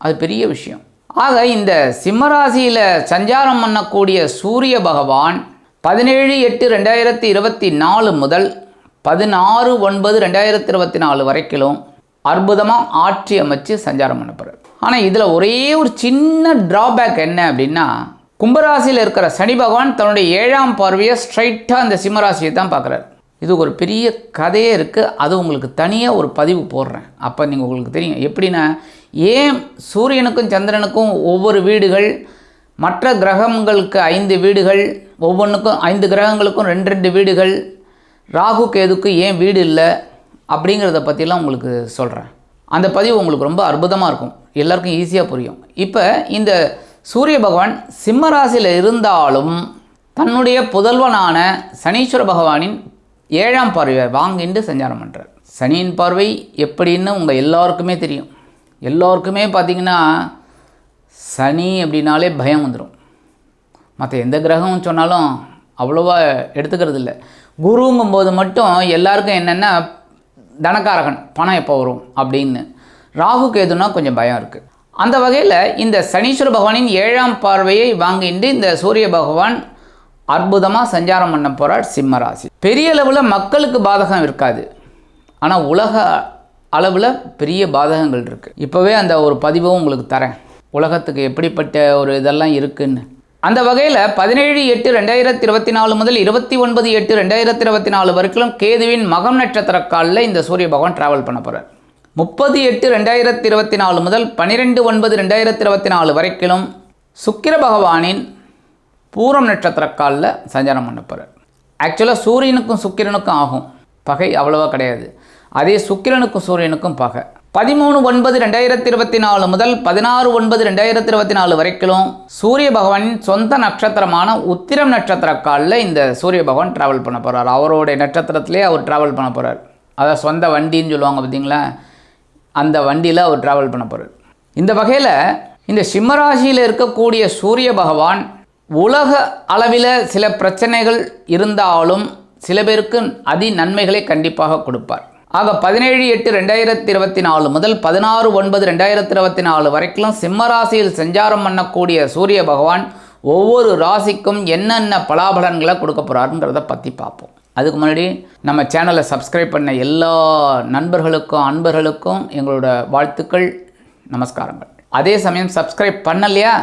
அது பெரிய விஷயம். ஆக இந்த சிம்மராசியில் சஞ்சாரம் பண்ணக்கூடிய சூரிய பகவான் பதினேழு எட்டு ரெண்டாயிரத்தி இருபத்தி நாலு முதல் பதினாறு ஒன்பது ரெண்டாயிரத்தி இருபத்தி நாலு வரைக்கும் அற்புதமாக ஆட்சி அமைச்சு சஞ்சாரம் பண்ண ஆனால் இதில் ஒரே ஒரு சின்ன ட்ராபேக் என்ன அப்படின்னா கும்பராசியில் இருக்கிற சனி பகவான் தன்னுடைய ஏழாம் பார்வையை ஸ்ட்ரைட்டாக அந்த சிம்மராசியை தான் பார்க்குறாரு. இது ஒரு பெரிய கதையே இருக்குது அது உங்களுக்கு தனியாக ஒரு பதிவு போடுறேன். அப்போ நீங்கள் உங்களுக்கு தெரியும். எப்படின்னா ஏன் சூரியனுக்கும் சந்திரனுக்கும் ஒவ்வொரு வீடுகள் மற்ற கிரகங்களுக்கு ஐந்து வீடுகள் ஒவ்வொன்றுக்கும் ஐந்து கிரகங்களுக்கும் ரெண்டு ரெண்டு வீடுகள் ராகு கேதுக்கு ஏன் வீடு இல்லை அப்படிங்கிறத பற்றிலாம் உங்களுக்கு சொல்கிறேன் அந்த பதிவு உங்களுக்கு ரொம்ப அற்புதமாக இருக்கும். எல்லாருக்கும் ஈஸியாக புரியும். இப்போ இந்த சூரிய பகவான் சிம்ம ராசியில் இருந்தாலும் தன்னுடைய புதல்வனான சனீஸ்வர பகவானின் ஏழாம் பார்வையை வாங்கிட்டு சஞ்சாரம் பண்ணுறார் சனியின் பார்வை எப்படின்னு உங்கள் எல்லாருக்குமே தெரியும். எல்லோருக்குமே பார்த்திங்கன்னா சனி அப்படின்னாலே பயம் வந்துடும் மற்ற எந்த கிரகம் சொன்னாலும் அவ்வளோவா எடுத்துக்கிறது இல்லை குருங்கும் போது மட்டும் எல்லாருக்கும் என்னென்னா தனக்காரகன் பணம் எப்போ வரும் அப்படின்னு. ராகு கேதுனா கொஞ்சம் பயம் இருக்குது அந்த வகையில் இந்த சனீஸ்வர பகவானின் ஏழாம் பார்வையை வாங்கிட்டு இந்த சூரிய பகவான் அற்புதமாக சஞ்சாரம் பண்ண போகிறார் சிம்ம ராசி. பெரிய அளவில் மக்களுக்கு பாதகம் இருக்காது. ஆனால் உலக அளவில் பெரிய பாதகங்கள் இருக்குது இப்போவே அந்த ஒரு பதிவும் உங்களுக்கு தரேன். உலகத்துக்கு எப்படிப்பட்ட ஒரு இதெல்லாம் இருக்குன்னு. அந்த வகையில் பதினேழு எட்டு ரெண்டாயிரத்தி இருபத்தி நாலு முதல் இருபத்தி ஒன்பது எட்டு ரெண்டாயிரத்தி இருபத்தி நாலு வரைக்கும் கேதுவின் மகம் நட்சத்திர காலில் இந்த சூரிய பகவான் ட்ராவல் பண்ண போகிறார் முப்பது எட்டு ரெண்டாயிரத்தி இருபத்தி நாலு முதல் பன்னிரெண்டு ஒன்பது ரெண்டாயிரத்தி இருபத்தி நாலு வரைக்கும் சுக்கிர பகவானின் பூரம் நட்சத்திர காலில் சஞ்சாரம் பண்ண போகிறார் ஆக்சுவலாக சூரியனுக்கும் சுக்கிரனுக்கும் ஆகும். பகை அவ்வளோவா கிடையாது. அதே சுக்கிரனுக்கும் சூரியனுக்கும் பகை. பதிமூணு ஒன்பது ரெண்டாயிரத்தி இருபத்தி நாலு முதல் பதினாறு ஒன்பது ரெண்டாயிரத்தி இருபத்தி நாலு வரைக்கும் சூரிய பகவானின் சொந்த நட்சத்திரமான உத்திரம் நட்சத்திர காலில் இந்த சூரிய பகவான் ட்ராவல் பண்ண போகிறார் அவருடைய நட்சத்திரத்திலே அவர் ட்ராவல் பண்ண போகிறார் அதாவது சொந்த வண்டின்னு சொல்லுவாங்க பார்த்தீங்களா அந்த வண்டியில் அவர் ட்ராவல் பண்ண போகிறார் இந்த வகையில் இந்த சிம்மராசியில் இருக்கக்கூடிய சூரிய பகவான் உலக அளவில் சில பிரச்சனைகள் இருந்தாலும் சில பேருக்கு அதி நன்மைகளை கண்டிப்பாக கொடுப்பார். ஆக பதினேழு எட்டு ரெண்டாயிரத்தி இருபத்தி நாலு முதல் பதினாறு ஒன்பது ரெண்டாயிரத்தி இருபத்தி நாலு வரைக்கும் சிம்ம ராசியில் சஞ்சாரம் பண்ணக்கூடிய சூரிய பகவான் ஒவ்வொரு ராசிக்கும் என்னென்ன பலாபலன்களை கொடுக்க போகிறாருங்கிறத பற்றி பார்ப்போம். அதுக்கு முன்னாடி நம்ம சேனலை சப்ஸ்கிரைப் பண்ண எல்லா நண்பர்களுக்கும் அன்பர்களுக்கும் எங்களோட வாழ்த்துக்கள் நமஸ்காரங்கள். அதே சமயம் சப்ஸ்கிரைப் பண்ணலையா?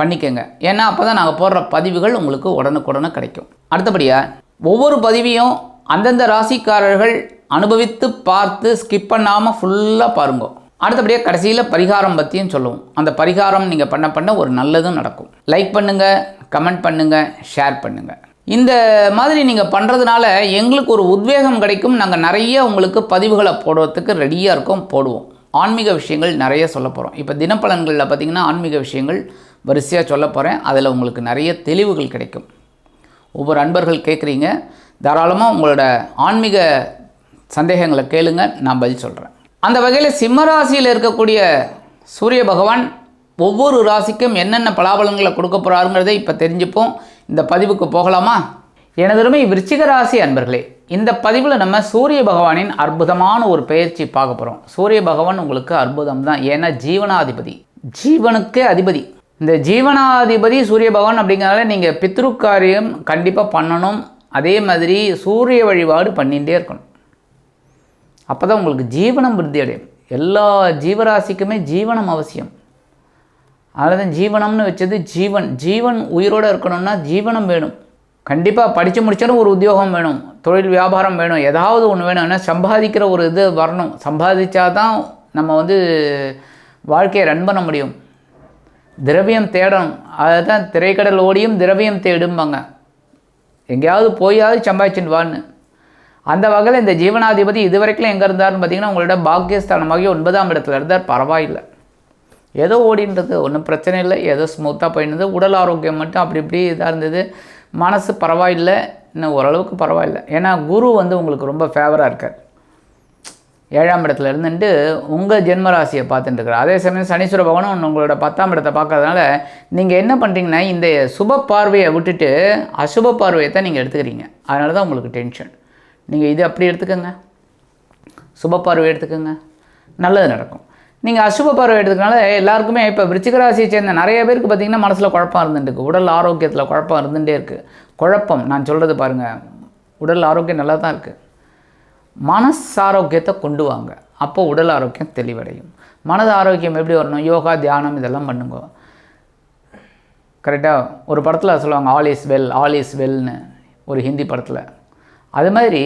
பண்ணிக்கோங்க. ஏன்னா அப்போ தான் நாங்கள் போடுற பதிவுகள் உங்களுக்கு உடனுக்குடனே கிடைக்கும். அடுத்தபடியாக ஒவ்வொரு பதிவையும் அந்தந்த ராசிக்காரர்கள் அனுபவித்து பார்த்து ஸ்கிப் பண்ணாமல் ஃபுல்லாக பாருங்க. அடுத்தபடியாக கடைசியில் பரிகாரம் பற்றியும் சொல்லுவோம். அந்த பரிகாரம் நீங்கள் பண்ண பண்ண ஒரு நல்லதும் நடக்கும். லைக் பண்ணுங்கள் கமெண்ட் பண்ணுங்கள் ஷேர் பண்ணுங்கள் இந்த மாதிரி நீங்கள் பண்ணுறதுனால எங்களுக்கு ஒரு உத்வேகம் கிடைக்கும். நாங்கள் நிறைய உங்களுக்கு பதிவுகளை போடுறதுக்கு ரெடியாக இருக்கோம் போடுவோம். ஆன்மீக விஷயங்கள் நிறைய சொல்ல போகிறோம் இப்போ தினப்பலன்களில் பார்த்திங்கன்னா ஆன்மீக விஷயங்கள் வரிசையாக சொல்ல போகிறேன் அதில் உங்களுக்கு நிறைய தெளிவுகள் கிடைக்கும். ஒவ்வொரு அன்பர்கள் கேட்குறீங்க தாராளமாக உங்களோட ஆன்மீக சந்தேகங்களை கேளுங்க நான் பதில் சொல்கிறேன் அந்த வகையில் சிம்மராசியில் இருக்கக்கூடிய சூரிய பகவான் ஒவ்வொரு ராசிக்கும் என்னென்ன பலாபலங்களை கொடுக்க போகிறாருங்கிறதை இப்போ தெரிஞ்சுப்போம். இந்த பதிவுக்கு போகலாமா? எனதுமே விருச்சிக ராசி அன்பர்களே இந்த பதிவில் நம்ம சூரிய பகவானின் அற்புதமான ஒரு பயிற்சி பார்க்க போகிறோம் சூரிய பகவான் உங்களுக்கு அற்புதம் தான். ஏன்னா ஜீவனாதிபதி. ஜீவனுக்கே அதிபதி. இந்த ஜீவனாதிபதி சூரிய பகவான் அப்படிங்கிறனால நீங்கள் பித்ரு காரியம் கண்டிப்பாக பண்ணணும். அதே மாதிரி சூரிய வழிபாடு பண்ணிகிட்டே இருக்கணும். அப்போ தான் உங்களுக்கு ஜீவனம் விருத்தி அடையும். எல்லா ஜீவராசிக்குமே ஜீவனம் அவசியம். அதனால தான் ஜீவனம்னு வச்சது ஜீவன். ஜீவன் உயிரோடு இருக்கணும்னா ஜீவனம் வேணும். கண்டிப்பாக படித்து முடித்தாலும் ஒரு உத்தியோகம் வேணும். தொழில் வியாபாரம் வேணும். ஏதாவது ஒன்று வேணும். ஏன்னா சம்பாதிக்கிற ஒரு இது வரணும். சம்பாதிச்சா தான் நம்ம வந்து வாழ்க்கையை ரன் பண்ண முடியும். திரவியம் தேடணும். அதுதான் திரைக்கடல் ஓடியும் திரவியம் தேடும்பாங்க. எங்கேயாவது போயாவது சம்பாதிச்சுட்டு வான்னு. அந்த வகையில் இந்த ஜீவனாதிபதி இதுவரைக்கும் எங்கே இருந்தார்னு பார்த்தீங்கன்னா உங்களோட பாக்கியஸ்தானமாகி ஒன்பதாம் இடத்துல இருந்தார். பரவாயில்லை. ஏதோ ஓடின்றது ஒன்றும் பிரச்சனை இல்லை. ஏதோ ஸ்மூத்தாக போயிருந்தது உடல் ஆரோக்கியம் மட்டும் அப்படி இப்படி இதாக இருந்தது. மனசு பரவாயில்லை. இன்னும் ஓரளவுக்கு பரவாயில்லை. ஏன்னா குரு வந்து உங்களுக்கு ரொம்ப ஃபேவராக இருக்கார். ஏழாம் இடத்துல இருந்துட்டு உங்கள் ஜென்மராசியை பார்த்துட்டு இருக்கிறார். அதே சமயம் சனீஸ்வர பகவானும் உங்களோட பத்தாம் இடத்தை பார்க்கறதுனால நீங்கள் என்ன பண்ணுறீங்கன்னா இந்த சுப பார்வையை விட்டுட்டு அசுப பார்வையை தான் நீங்கள் எடுத்துக்கிறீங்க. அதனால தான் உங்களுக்கு டென்ஷன் நீங்கள் இது அப்படி எடுத்துக்கோங்க. சுப பார்வை எடுத்துக்கோங்க. நல்லது நடக்கும். நீங்கள் அசுப பார்வை எடுத்துக்கனால எல்லாருக்குமே இப்போ விருச்சிகராசியை சேர்ந்த நிறைய பேருக்கு பார்த்தீங்கன்னா மனசில் குழப்பம் இருந்துருக்கு உடல் ஆரோக்கியத்தில் குழப்பம் இருந்துகிட்டே இருக்குது குழப்பம் நான் சொல்கிறது பாருங்கள் உடல் ஆரோக்கியம் நல்லா தான் இருக்குது மனசு ஆரோக்கியத்தை கொண்டு வாங்க. அப்போ உடல் ஆரோக்கியம் தெளிவடையும். மனது ஆரோக்கியம் எப்படி வரணும்? யோகா தியானம் இதெல்லாம் பண்ணுங்க. கரெக்டாக ஒரு படத்தில் சொல்லுவாங்க all is well all is வெல்னு ஒரு ஹிந்தி படத்தில். அது மாதிரி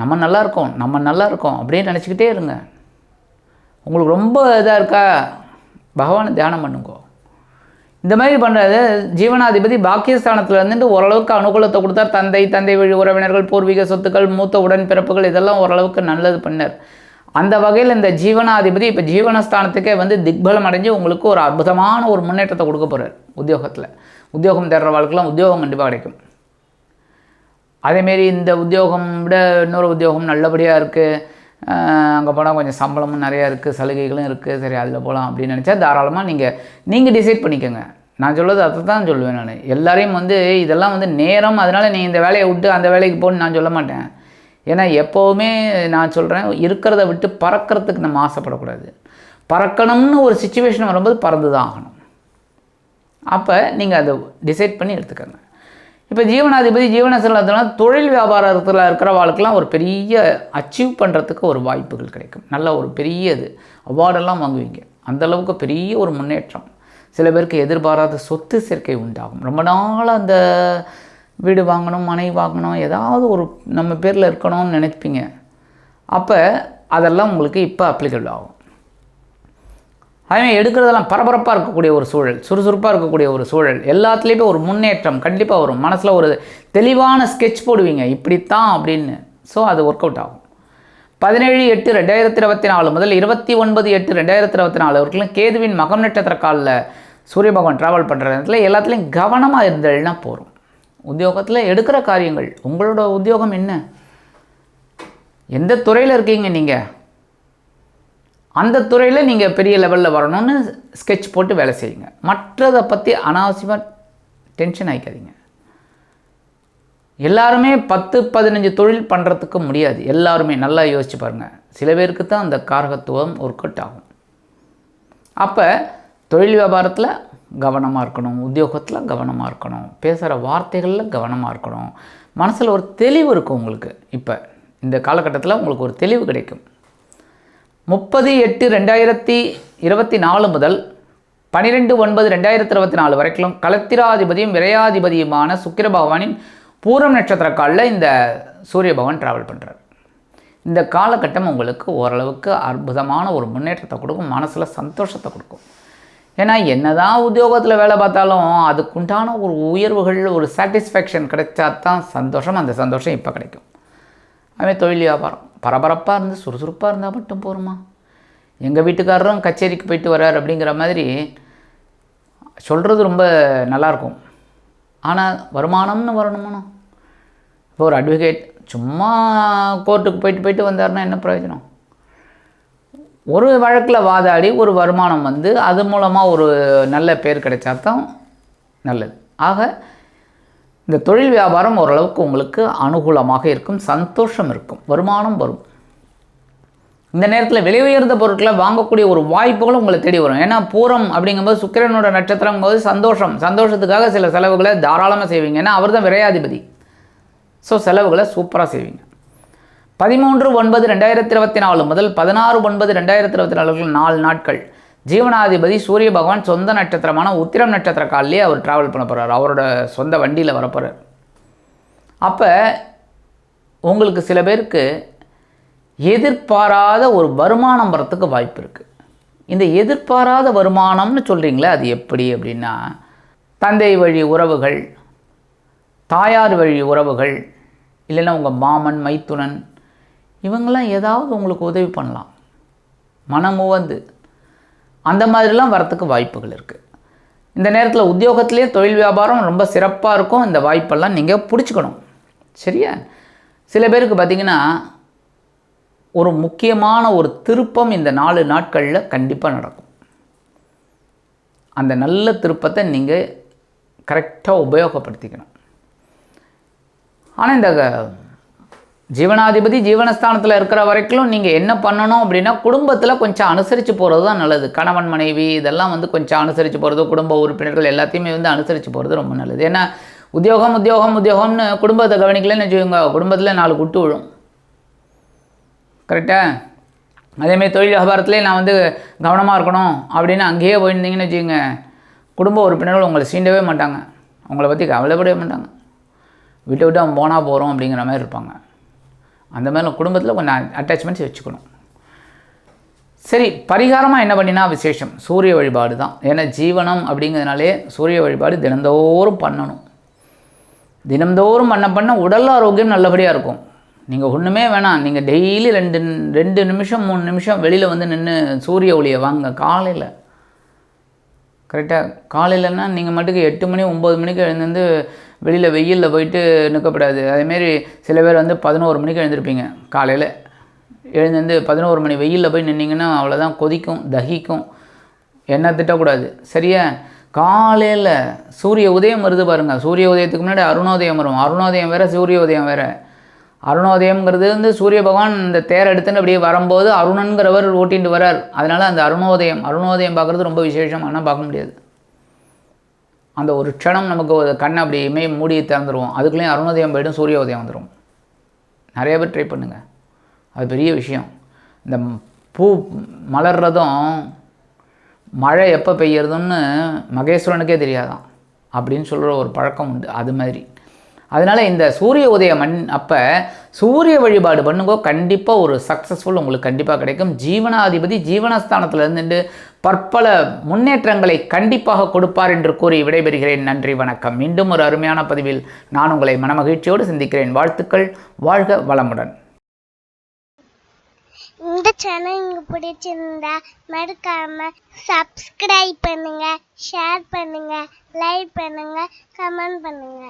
நம்ம நல்லா இருக்கோம் நம்ம நல்லா இருக்கோம் அப்படின்னு நினச்சிக்கிட்டே இருங்க. உங்களுக்கு ரொம்ப இதாக இருக்கா? பகவானை தியானம் பண்ணுங்க. இந்த மாதிரி பண்ணுறது ஜீவனாதிபதி பாக்கியஸ்தானத்தில் இருந்துட்டு ஓரளவுக்கு அனுகூலத்தை கொடுத்தார். தந்தை தந்தை வழி உறவினர்கள் பூர்வீக சொத்துக்கள் மூத்த உடன்பிறப்புகள் இதெல்லாம் ஓரளவுக்கு நல்லது பண்ணார். அந்த வகையில் இந்த ஜீவனாதிபதி இப்போ ஜீவனஸ்தானத்துக்கே வந்து திக்பலம் அடைஞ்சு உங்களுக்கு ஒரு அற்புதமான ஒரு முன்னேற்றத்தை கொடுக்க போகிறார் உத்தியோகத்தில். உத்தியோகம் தேடுற வாழ்க்கைலாம் உத்தியோகம் கண்டிப்பாக கிடைக்கும். அதேமாரி இந்த உத்தியோகம் விட இன்னொரு உத்தியோகம் நல்லபடியாக இருக்குது அங்கே போனால் கொஞ்சம் சம்பளமும் நிறையா இருக்குது சலுகைகளும் இருக்குது சரி அதில் போகலாம் அப்படின்னு நினச்சா தாராளமாக நீங்கள் நீங்கள் டிசைட் பண்ணிக்கோங்க. நான் சொல்கிறது அதை தான் சொல்லுவேன் நான். எல்லாரையும் வந்து இதெல்லாம் வந்து நேரம் அதனால் நீ இந்த வேலையை விட்டு அந்த வேலைக்கு போன்னு நான் சொல்ல மாட்டேன். ஏன்னா எப்போவுமே நான் சொல்கிறேன் இருக்கிறத விட்டு பறக்கிறதுக்கு நம்ம ஆசைப்படக்கூடாது. பறக்கணும்னு ஒரு சுச்சுவேஷன் வரும்போது பறந்து தான் ஆகணும். அப்போ நீங்கள் அதை டிசைட் பண்ணி எடுத்துக்கோங்க. இப்போ ஜீவனாதிபதி ஜீவனசலத்தில் தொழில் வியாபாரத்தில் இருக்கிற வாழ்க்கெல்லாம் ஒரு பெரிய அச்சீவ் பண்ணுறதுக்கு ஒரு வாய்ப்புகள் கிடைக்கும். நல்ல ஒரு பெரிய இது. அவார்டெல்லாம் வாங்குவீங்க. அந்தளவுக்கு பெரிய ஒரு முன்னேற்றம். சில பேருக்கு எதிர்பாராத சொத்து சேர்க்கை உண்டாகும். ரொம்ப நாள் அந்த வீடு வாங்கணும் மனை வாங்கணும் ஏதாவது ஒரு நம்ம பேரில் இருக்கணும்னு நினைப்பீங்க. அப்போ அதெல்லாம் உங்களுக்கு இப்போ அப்ளிகபிள் ஆகும். அதுமாதிரி எடுக்கிறதெல்லாம் பரபரப்பாக இருக்கக்கூடிய ஒரு சூழல் சுறுசுறுப்பாக இருக்கக்கூடிய ஒரு சூழல் எல்லாத்துலேயுமே ஒரு முன்னேற்றம் கண்டிப்பாக வரும். மனசில் ஒரு தெளிவான ஸ்கெட்ச் போடுவீங்க. இப்படித்தான் அப்படின்னு. ஸோ அது ஒர்க் அவுட் ஆகும். பதினேழு எட்டு ரெண்டாயிரத்தி இருபத்தி நாலு முதல் இருபத்தி ஒன்பது எட்டு ரெண்டாயிரத்தி இருபத்தி நாலு வரைக்கும் கேதுவின் மகம் நட்சத்திர காலில் சூரிய பகவான் ட்ராவல் பண்ணுற நேரத்தில் எல்லாத்துலேயும் கவனமாக இருந்ததுன்னா போகிறோம் உத்தியோகத்தில் எடுக்கிற காரியங்கள் உங்களோட உத்தியோகம் என்ன? எந்த துறையில் இருக்கீங்க நீங்கள் அந்த துறையில் நீங்கள் பெரிய லெவலில் வரணும்னு ஸ்கெட்ச் போட்டு வேலை செய்யுங்க. மற்றதை பற்றி அனாவசியமாக டென்ஷன் ஆகிக்காதீங்க எல்லாருமே பத்து பதினஞ்சு தொழில் பண்ணுறதுக்கு முடியாது. எல்லாருமே நல்லா யோசிச்சு பாருங்கள் சில பேருக்கு தான் அந்த காரகத்துவம் ஒர்க் அவுட் ஆகும். அப்போ தொழில் வியாபாரத்தில் கவனமாக இருக்கணும். உத்தியோகத்தில் கவனமாக இருக்கணும். பேசுகிற வார்த்தைகளில் கவனமாக இருக்கணும். மனசில் ஒரு தெளிவு இருக்கும் உங்களுக்கு. இப்போ இந்த காலகட்டத்தில் உங்களுக்கு ஒரு தெளிவு கிடைக்கும். முப்பது எட்டு ரெண்டாயிரத்தி இருபத்தி நாலு முதல் பன்னிரெண்டு ஒன்பது ரெண்டாயிரத்தி இருபத்தி நாலு வரைக்கும் களத்திராதிபதியும் விரையாதிபதியுமான சுக்கிர பகவானின் பூரம் நட்சத்திர காலில் இந்த சூரிய பகவான் ட்ராவல் பண்ணுறார் இந்த காலகட்டம் உங்களுக்கு ஓரளவுக்கு அற்புதமான ஒரு முன்னேற்றத்தை கொடுக்கும் மனசில் சந்தோஷத்தை கொடுக்கும். ஏன்னா என்னதான் உத்தியோகத்தில் வேலை பார்த்தாலும் அதுக்குண்டான ஒரு உயர்வுகள் ஒரு சாட்டிஸ்ஃபேக்ஷன் கிடைச்சா தான் சந்தோஷம் அந்த சந்தோஷம் இப்போ கிடைக்கும். அதுமாதிரி தொழில் வியாபாரம். பரபரப்பாக இருந்து சுறுசுறுப்பாக இருந்தால் மட்டும் போருமா? எங்கள் வீட்டுக்காரரும் கச்சேரிக்கு போயிட்டு வர்றார் அப்படிங்கிற மாதிரி சொல்கிறது ரொம்ப நல்லாயிருக்கும். ஆனால் வருமானம்னு வரணுமானோ இப்போ ஒரு அட்வொகேட் சும்மா கோர்ட்டுக்கு போயிட்டு போயிட்டு வந்தாருன்னா என்ன பிரயோஜனம்? ஒரு வழக்கில் வாதாடி ஒரு வருமானம் வந்து அது மூலமாக ஒரு நல்ல பேர் கிடைச்சா தான் நல்லது. ஆக இந்த தொழில் வியாபாரம் ஓரளவுக்கு உங்களுக்கு அனுகூலமாக இருக்கும் சந்தோஷம் இருக்கும் வருமானம் வரும். இந்த நேரத்தில் விலை உயர்ந்த பொருட்களை வாங்கக்கூடிய ஒரு வாய்ப்புகளும் உங்களை தேடி வரும். ஏன்னா பூரம் அப்படிங்கும்போது சுக்கிரனோட நட்சத்திரம் போது சந்தோஷம். சந்தோஷத்துக்காக சில செலவுகளை தாராளமாக செய்வீங்க. ஏன்னா அவர் தான் விரையாதிபதி. ஸோ செலவுகளை சூப்பராக செய்வீங்க. பதிமூன்று ஒன்பது ரெண்டாயிரத்தி இருபத்தி நாலு முதல் பதினாறு ஒன்பது ரெண்டாயிரத்தி இருபத்தி நாலு நாலு நாட்கள். ஜீவனாதிபதி சூரிய பகவான் சொந்த நட்சத்திரமான உத்திரம் நட்சத்திர காலிலே அவர் ட்ராவல் பண்ண போகிறார் அவரோட சொந்த வண்டியில் வரப்போகிறார் அப்போ உங்களுக்கு சில பேருக்கு எதிர்பாராத ஒரு வருமானம் வரத்துக்கு வாய்ப்பு இருக்குது இந்த எதிர்பாராத வருமானம்னு சொல்கிறீங்களே அது எப்படி அப்படின்னா தந்தை வழி உறவுகள் தாயார் வழி உறவுகள் இல்லைன்னா உங்கள் மாமன் மைத்துனன் இவங்கெல்லாம் ஏதாவது உங்களுக்கு உதவி பண்ணலாம். மனமுவந்து அந்த மாதிரிலாம் வரத்துக்கு வாய்ப்புகள் இருக்குது இந்த நேரத்தில் உத்தியோகத்திலே தொழில் வியாபாரம் ரொம்ப சிறப்பாக இருக்கும். இந்த வாய்ப்பெல்லாம் நீங்கள் பிடிச்சிக்கணும். சரியா? சில பேருக்கு பார்த்திங்கன்னா ஒரு முக்கியமான ஒரு திருப்பம் இந்த நாலு நாட்களில் கண்டிப்பாக நடக்கும். அந்த நல்ல திருப்பத்தை நீங்கள் கரெக்டாக உபயோகப்படுத்திக்கணும். ஆனால் இந்த ஜீவனாதிபதி ஜீவனஸ்தானத்தில் இருக்கிற வரைக்கும் நீங்கள் என்ன பண்ணணும் அப்படின்னா குடும்பத்தில் கொஞ்சம் அனுசரித்து போகிறது தான் நல்லது. கணவன் மனைவி இதெல்லாம் வந்து கொஞ்சம் அனுசரித்து போகிறது குடும்ப உறுப்பினர்கள் எல்லாத்தையுமே வந்து அனுசரித்து போகிறது ரொம்ப நல்லது. ஏன்னா உத்தியோகம் உத்தியோகம் உத்தியோகம்னு குடும்பத்தை கவனிக்கலன்னு வச்சுக்கோங்க. குடும்பத்தில் நாலு குட்டு விழும். கரெக்டாக அதேமாதிரி தொழில் வியாபாரத்துலேயே நான் வந்து கவனமாக இருக்கணும் அப்படின்னு அங்கேயே போயிருந்தீங்கன்னு வச்சுக்கோங்க. குடும்ப உறுப்பினர்கள் உங்களை சீண்டவே மாட்டாங்க. உங்களை பற்றி கவலைப்படவே மாட்டாங்க. விட்டு விட்டு அவன் போனால் போகிறோம் அப்படிங்கிற மாதிரி இருப்பாங்க. அந்த மாதிரி குடும்பத்தில் கொஞ்சம் அட்டாச்மெண்ட்ஸ் வச்சுக்கணும். சரி பரிகாரமாக என்ன பண்ணினா விசேஷம்? சூரிய வழிபாடு தான். ஏன்னா ஜீவனம் அப்படிங்கிறதுனாலே சூரிய வழிபாடு தினந்தோறும் பண்ணணும். தினந்தோறும் பண்ண பண்ண உடல் ஆரோக்கியம் நல்லபடியாக இருக்கும். நீங்கள் ஒன்றுமே வேணாம். நீங்கள் டெய்லி ரெண்டு ரெண்டு நிமிஷம் மூணு நிமிஷம் வெளியில் வந்து நின்று சூரிய ஒளியை வாங்க காலையில். கரெக்டாக காலையிலன்னா நீங்கள் மட்டுக்கு எட்டு மணி ஒம்பது மணிக்கு எழுந்து வெளியில் வெயிலில் போயிட்டு நிற்கக்கூடாது அதேமாரி சில பேர் வந்து பதினோரு மணிக்கு எழுந்திருப்பீங்க காலையில். எழுந்து பதினோரு மணி வெயிலில் போய் நின்னீங்கன்னா அவ்வளோதான் கொதிக்கும் தகிக்கும். என்ன திட்டக்கூடாது? சரியா? காலையில் சூரிய உதயம் வருது பாருங்கள் சூரிய உதயத்துக்கு முன்னாடி அருணோதயம் வரும். அருணோதயம் வேறு சூரிய உதயம் வேறு. அருணோதயம்ங்கிறது வந்து சூரிய பகவான் இந்த தேர் எடுத்துன்னு அப்படியே வரும்போது அருணன்கிறவர் ஓட்டிட்டு வரார் அதனால் அந்த அருணோதயம் அருணோதயம் பார்க்குறது ரொம்ப விசேஷம். ஆனால் பார்க்க முடியாது. அந்த ஒரு க்ஷணம் நமக்கு ஒரு கண்ணை அப்படி மூடி திறந்துருவோம் அதுக்குள்ளேயும் அருணோதயம் போய்டும் சூரிய உதயம் வந்துடும் நிறைய பேர் ட்ரை பண்ணுங்கள் அது பெரிய விஷயம். இந்த பூ மலர்றதும் மழை எப்போ பெய்யறதுன்னு மகேஸ்வரனுக்கே தெரியாதான். அப்படின்னு சொல்கிற ஒரு பழக்கம் உண்டு. அது மாதிரி. அதனால் இந்த சூரிய உதய மண் அப்போ சூரிய வழிபாடு பண்ணுங்கோ கண்டிப்பாக ஒரு சக்ஸஸ்ஃபுல் உங்களுக்கு கண்டிப்பாக கிடைக்கும். ஜீவனாதிபதி ஜீவனஸ்தானத்தில் இருந்துட்டு பற்பல முன்னேற்றங்களை கண்டிப்பாக கொடுப்பார் என்று கூறி விடைபெறுகிறேன். நன்றி வணக்கம். மீண்டும் ஒரு அருமையான பதிவில் நான் உங்களை மனமகிழ்ச்சியோடு சிந்திக்கிறேன். வாழ்த்துக்கள். வாழ்க வளமுடன். இந்த சேனல் உங்களுக்கு பிடிச்சிருந்தா மறக்காம சப்ஸ்கிரைப் பண்ணுங்க ஷேர் பண்ணுங்க லைக் பண்ணுங்க கமெண்ட் பண்ணுங்க.